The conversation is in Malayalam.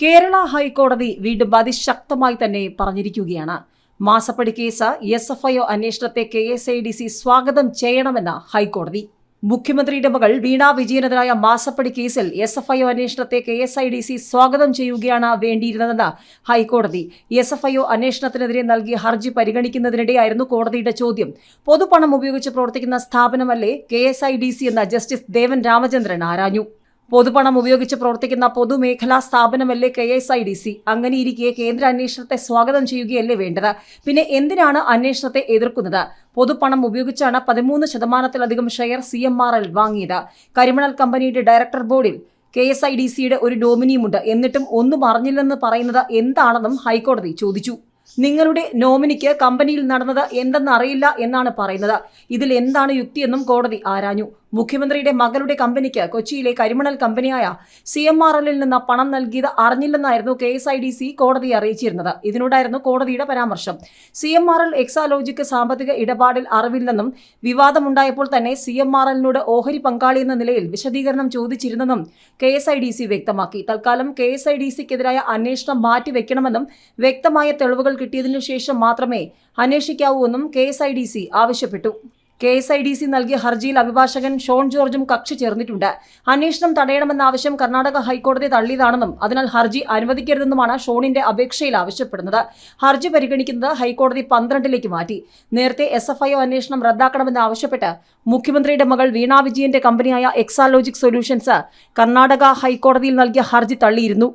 കേരള ഹൈക്കോടതി വീണ്ടും അതിശക്തമായി തന്നെ പറഞ്ഞിരിക്കുകയാണ്. മാസപ്പടി case S F I O അന്വേഷണത്തെ K S I D C സ്വാഗതം ചെയ്യണമെന്ന് ഹൈക്കോടതി. മുഖ്യമന്ത്രിയുടെ മകൾ വീണാ വിജയനെതിരായ മാസപ്പടി കേസിൽ എസ് എഫ് ഐ ഒ അന്വേഷണത്തെ K S I D C സ്വാഗതം ചെയ്യുകയാണ് വേണ്ടിയിരുന്നതെന്ന് ഹൈക്കോടതി. എസ് എഫ് ഐ ഒ അന്വേഷണത്തിനെതിരെ നൽകിയ ഹർജി പരിഗണിക്കുന്നതിനിടെയായിരുന്നു കോടതിയുടെ ചോദ്യം. പൊതുപണം ഉപയോഗിച്ച് പ്രവർത്തിക്കുന്ന സ്ഥാപനമല്ലേ K S I D C എന്ന ജസ്റ്റിസ് ദേവൻ രാമചന്ദ്രൻ ആരാഞ്ഞു? പൊതുപണം ഉപയോഗിച്ച് പ്രവർത്തിക്കുന്ന പൊതുമേഖലാ സ്ഥാപനമല്ലേ K S I D C? അങ്ങനെയിരിക്കെ കേന്ദ്ര അന്വേഷണത്തെ സ്വാഗതം ചെയ്യുകയല്ലേ വേണ്ടത്? പിന്നെ എന്തിനാണ് അന്വേഷണത്തെ എതിർക്കുന്നത്? പൊതുപണം ഉപയോഗിച്ചാണ് പതിമൂന്ന് ശതമാനത്തിലധികം share C M R L വാങ്ങിയത്. കരിമണൽ കമ്പനിയുടെ ഡയറക്ടർ ബോർഡിൽ കെ എസ് ഐ ഡി സിയുടെ ഒരു ഡോമിനിയുമുണ്ട്. എന്നിട്ടും ഒന്നും അറിഞ്ഞില്ലെന്ന് പറയുന്നത് എന്താണെന്നും ഹൈക്കോടതി ചോദിച്ചു. നിങ്ങളുടെ നോമിനിക്ക് കമ്പനിയിൽ നടന്നത് എന്തെന്ന് അറിയില്ല എന്നാണ് പറയുന്നത്. ഇതിൽ എന്താണ് യുക്തിയെന്നും കോടതി ആരാഞ്ഞു. മുഖ്യമന്ത്രിയുടെ മകളുടെ കമ്പനിക്ക് കൊച്ചിയിലെ കരിമണൽ കമ്പനിയായ സി എം ആർ എല്ലിൽ നിന്ന് പണം നൽകിയത് അറിഞ്ഞില്ലെന്നായിരുന്നു K S I D C കോടതിയെ അറിയിച്ചിരുന്നത്. ഇതിനോടായിരുന്നു കോടതിയുടെ പരാമർശം. C M R L Exalogic സാമ്പത്തിക ഇടപാടിൽ അറിവില്ലെന്നും വിവാദമുണ്ടായപ്പോൾ തന്നെ സി എം ആർ എല്ലിനോട് ഓഹരി പങ്കാളി എന്ന നിലയിൽ വിശദീകരണം ചോദിച്ചിരുന്നെന്നും K S I D C വ്യക്തമാക്കി. തൽക്കാലം കെ എസ് ഐ ഡി സിക്കെതിരായ അന്വേഷണം മാറ്റിവെക്കണമെന്നും വ്യക്തമായ തെളിവുകൾ കിട്ടിയതിനു ശേഷം മാത്രമേ അന്വേഷിക്കാവൂ എന്നും K S I D C ആവശ്യപ്പെട്ടു. K S I D C നൽകിയ ഹർജിയിൽ അഭിഭാഷകൻ ഷോൺ ജോർജും കക്ഷി ചേർന്നിട്ടുണ്ട്. അന്വേഷണം തടയണമെന്ന ആവശ്യം കർണാടക ഹൈക്കോടതി തള്ളിയതാണെന്നും അതിനാൽ ഹർജി അനുവദിക്കരുതെന്നുമാണ് ഷോണിന്റെ അപേക്ഷയിൽ ആവശ്യപ്പെടുന്നത്. ഹർജി പരിഗണിക്കുന്നത് ഹൈക്കോടതി പന്ത്രണ്ടിലേക്ക് മാറ്റി. നേരത്തെ എസ് എഫ് ഐ ഒ അന്വേഷണം റദ്ദാക്കണമെന്ന് ആവശ്യപ്പെട്ട് മുഖ്യമന്ത്രിയുടെ മകൾ വീണ വിജയന്റെ കമ്പനിയായ എക്സാലോജിക് സൊല്യൂഷൻസ് കർണാടക ഹൈക്കോടതിയിൽ നൽകിയ ഹർജി തള്ളിയിരുന്നു.